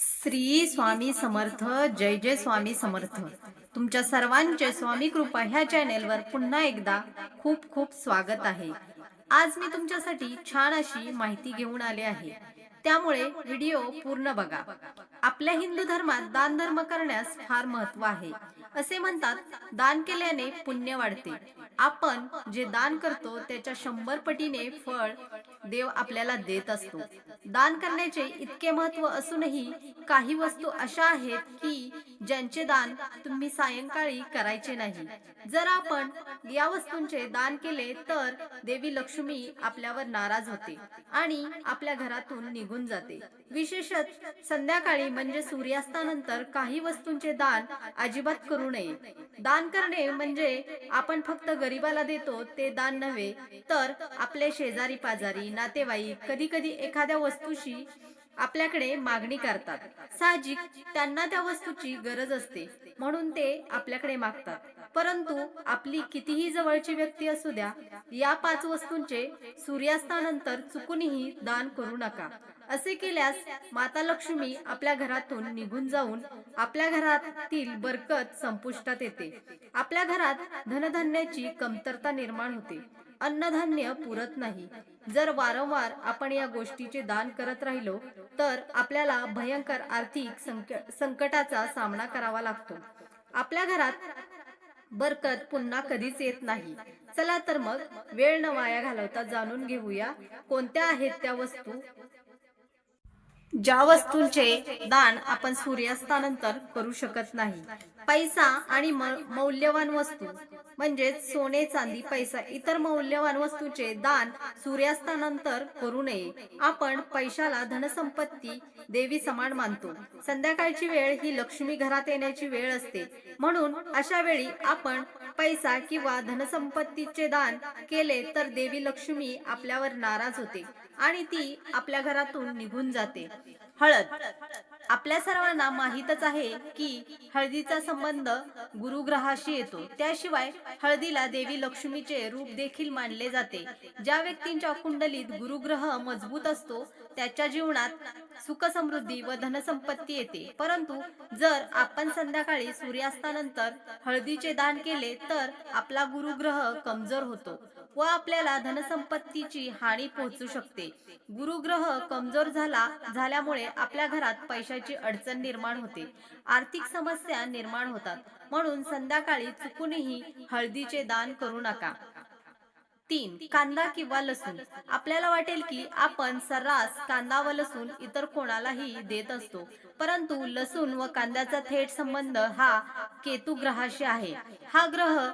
श्री स्वामी समर्थ जय जय स्वामी समर्थ. तुमच्या सर्वांचे स्वामी कृपा ह्या चॅनेलवर पुन्हा एकदा खूप खूप स्वागत आहे. आज मी तुमच्यासाठी छान अशी माहिती घेऊन आले आहे. त्यामुळे व्हिडिओ पूर्ण बघा. आपल्या हिंदू धर्मात दान धर्म करण्यास फार महत्त्व आहे. असे म्हणतात दान केल्याने पुण्य वाढते. आपण जे दान करतो त्याच्या शंभर पटीने फळ देव आपल्याला देत असतो. दान करण्याचे इतके महत्त्व असूनही काही वस्तू अशा आहेत की ज्यांचे दान तुम्ही सायंकाळी करायचे नाही. जर आपण या वस्तूंचे दान केले तर देवी लक्ष्मी आपल्यावर नाराज होते आणि आपल्या घरातून निघून जाते. विशेषत संध्याकाळी म्हणजे सूर्यास्तानंतर काही वस्तूंचे दान अजिबात करू नये. दान करणे म्हणजे आपण फक्त गरिबाला देतो ते दान नव्हे तर आपले शेजारी पाजारी नातेवाईक कधी कधी एखाद्या वस्तूशी आपल्याकडे मागणी करतात. साहजिक त्यांना त्या वस्तूची गरज असते म्हणून ते आपल्याकडे मागतात. परंतु आपली कितीही जवळची व्यक्ती असू द्या या पाच वस्तूंचे सूर्यास्तानंतर चुकूनही दान करू नका. असे केल्यास माता लक्ष्मी आपल्या घरातून निघून जाऊन आपल्या घरातील बरकत संपुष्टात येते. आपल्या घरात धनधान्याची कमतरता निर्माण होते. अन्नधान्य पुरत नाही. जर वारंवार आपण या गोष्टीचे दान करत राहिलो तर आपल्याला भयंकर आर्थिक संक- संकटाचा सामना करावा लागतो. आपल्या घरात बरकत पुन्हा कधीच येत नाही. चला तर मग वेळ न वाया घालवता जाणून घेऊया कोणत्या आहेत त्या वस्तू? ज्या वस्तूंचे दान आपण सूर्यास्तानंतर करू शकत नाही. पैसा आणि मौल्यवान वस्तू म्हणजेच सोने चांदी पैसा इतर मौल्यवान वस्तूचे दान सूर्यास्तानंतर करू नये. आपण पैशाला धनसंपत्ती देवी समान मानतो. संध्याकाळची वेळ ही लक्ष्मी घरात येण्याची वेळ असते. म्हणून अशा वेळी आपण पैसा किंवा धनसंपत्तीचे दान केले तर देवी लक्ष्मी आपल्यावर नाराज होते आणि ती आपल्या घरातून निघून जाते. हळद आपल्या सर्वांना माहीतच आहे की हळदीचा संबंध गुरुग्रहाशी येतो. त्याशिवाय हळदीला देवी लक्ष्मीचे रूप देखील मानले जाते. ज्या व्यक्तींच्या कुंडलीत गुरुग्रह मजबूत असतो त्याच्या जीवनात सुख समृद्धी व धनसंपत्ती येते. परंतु जर आपण संध्याकाळी सूर्यास्तानंतर हळदीचे दान केले तर आपला गुरुग्रह कमजोर होतो व आपल्याला धनसंपत्तीची हानी पोहोचू शकते. गुरुग्रह कमजोर झाला झाल्यामुळे आपल्या घरात पैशा पैशाची अडचण निर्माण होते. आर्थिक समस्या निर्माण होतात. म्हणून संध्याकाळी चुकूनही हळदीचे दान करू नका. तीन कांदा किंवा लसूण. आपल्याला वाटेल की आपण सर्रास कांदा व लसूण इतर कोणालाही देत असतो. परंतु लसूण व कांद्याचा थेट संबंध हा केतू ग्रहाशी आहे. हा ग्रह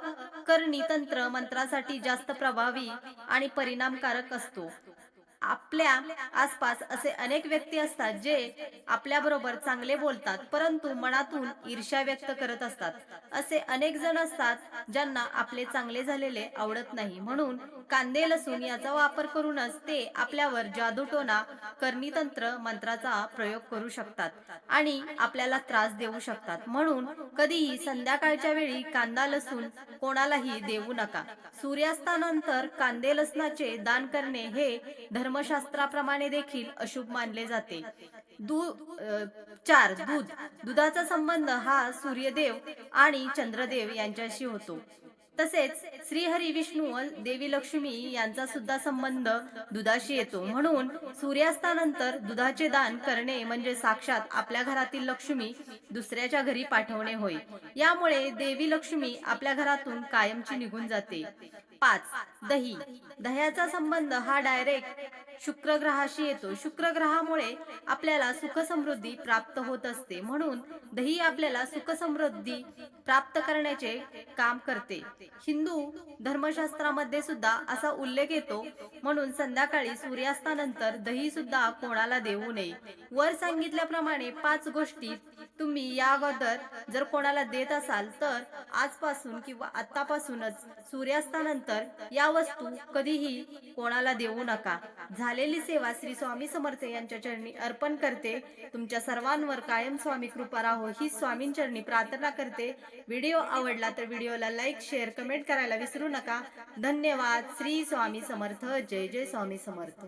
करणी तंत्र मंत्रासाठी जास्त प्रभावी आणि परिणामकारक असतो. आपल्या आसपास असे अनेक व्यक्ती असतात जे आपल्या बरोबर चांगले बोलतात परंतु मनातून ईर्ष्या व्यक्त करत असतात. असे अनेक जण असतात ज्यांना आपले चांगले झालेले आवडत नाही. म्हणून कांदे लसूण याचा वापर करूनच ते आपल्यावर जादूटोना कर्णीतंत्र मंत्राचा प्रयोग करू शकतात आणि आपल्याला त्रास देऊ शकतात. म्हणून कधीही संध्याकाळच्या वेळी कांदा लसूण कोणालाही देऊ नका. सूर्यास्तानंतर कांदे लसणाचे दान करणे हे धर्म धर्मशास्त्राप्रमाणे देखील अशुभ मानले जाते. दूध चार दूध. दुधाचा संबंध हा सूर्यदेव आणि चंद्रदेव यांच्याशी होतो. तसेच श्रीहरी विष्णू व देवी लक्ष्मी यांचा सुद्धा संबंध दुधाशी येतो. म्हणून सूर्यास्तानंतर दुधाचे दान करणे म्हणजे साक्षात आपल्या घरातील लक्ष्मी दुसऱ्याच्या घरी पाठवणे होय. यामुळे देवी लक्ष्मी आपल्या घरातून कायमची निघून जाते. पाच दही. दह्याचा संबंध हा डायरेक्ट शुक्र ग्रहाशी येतो. शुक्र ग्रहामुळे आपल्याला सुख समृद्धी प्राप्त होत असते. म्हणून दही आपल्याला सुख समृद्धी प्राप्त करण्याचे काम करते. हिंदू धर्मशास्त्रामध्ये सुद्धा असा उल्लेख येतो. म्हणून संध्याकाळी सूर्यास्तानंतर दही सुद्धा कोणाला देऊ नये. वर सांगितल्याप्रमाणे पाच गोष्टी तुम्ही या अगोदर जर कोणाला देत असाल तर आजपासून किंवा आतापासूनच सूर्यास्तानंतर या वस्तू कधीही कोणाला देऊ नका. झालेली सेवा श्री स्वामी समर्थ यांच्या चरणी अर्पण करते. तुमच्या सर्वांवर कायम स्वामी कृपा राहो ही स्वामींचरणी प्रार्थना करते. व्हिडिओ आवडला तर व्हिडिओला लाईक शेअर कमेंट करायला विसरू नका. धन्यवाद. श्री स्वामी समर्थ. जय जय स्वामी समर्थ.